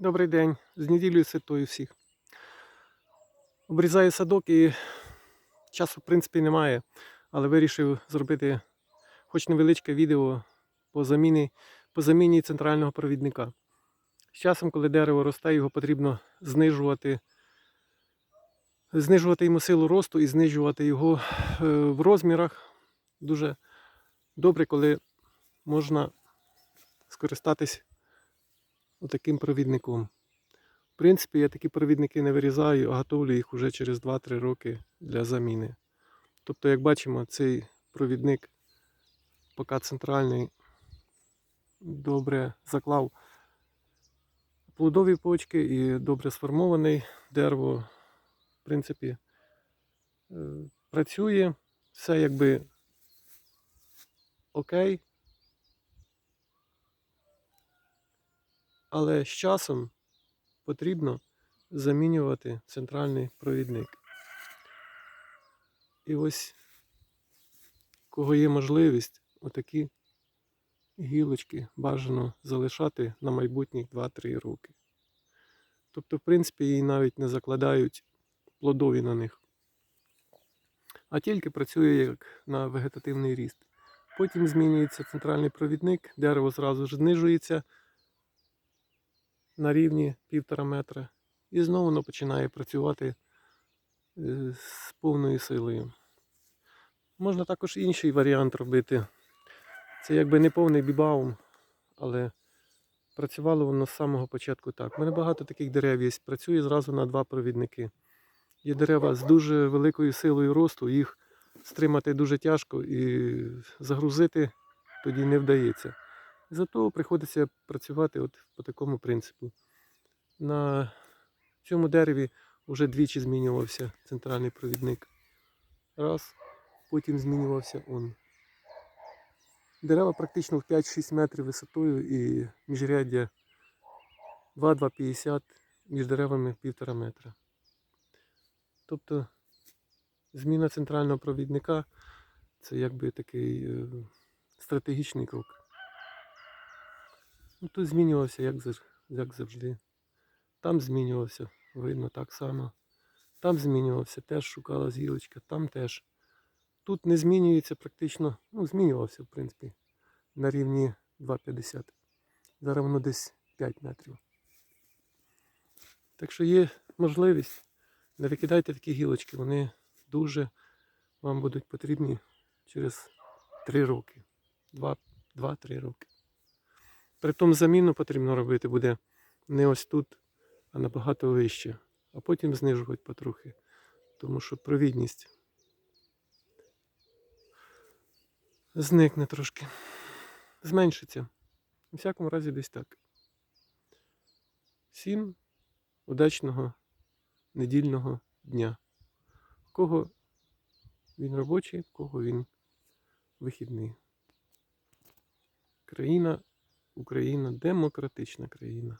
Добрий день, з неділею святою всіх. Обрізаю садок і часу, в принципі, немає, але вирішив зробити хоч невеличке відео по заміні, по заміні центрального провідника. З часом, коли дерево росте, його потрібно знижувати, знижувати йому силу росту і знижувати його е, в розмірах. Дуже добре, коли можна скористатись отаким провідником. В принципі, я такі провідники не вирізаю, а готовлю їх уже через 2-3 роки для заміни. Тобто, як бачимо, цей провідник поки центральний добре заклав плодові почки і добре сформований дерево. В принципі, е, працює, все якби окей. Але з часом потрібно замінювати центральний провідник. І ось, кого є можливість, отакі гілочки бажано залишати на майбутніх 2-3 роки. Тобто, в принципі, її навіть не закладають плодові на них, а тільки працює як на вегетативний ріст. Потім змінюється центральний провідник, дерево зразу ж знижується на рівні півтора метра. І знову воно починає працювати е, з повною силою. Можна також інший варіант робити. Це якби не повний бібаум, але працювало воно з самого початку так. У мене багато таких дерев є. Працює зразу на два провідники. Є дерева з дуже великою силою росту, їх стримати дуже тяжко і загрузити тоді не вдається. Зато приходиться працювати от по такому принципу. На цьому дереві вже двічі змінювався центральний провідник. Раз, потім змінювався он. Дерева практично в 5-6 метрів висотою і міжряддя 2-2,50 між деревами 1,5 метра. Тобто зміна центрального провідника це якби такий е, стратегічний крок. Ну, тут змінювався, як, як завжди. Там змінювався, видно так само. Там змінювався, теж шукалась гілочка, там теж. Тут не змінюється практично, ну, змінювався, в принципі, на рівні 2,50. Зараз воно десь 5 метрів. Так що є можливість, не викидайте такі гілочки, вони дуже вам будуть потрібні через 3 роки. 2-3 роки. Притом заміну потрібно робити буде не ось тут, а набагато вище, а потім знижувати потрохи. Тому що провідність зникне трошки. Зменшиться. У всякому разі десь так. Всім удачного недільного дня. У кого він робочий, у кого він вихідний. Країна Україна демократична країна.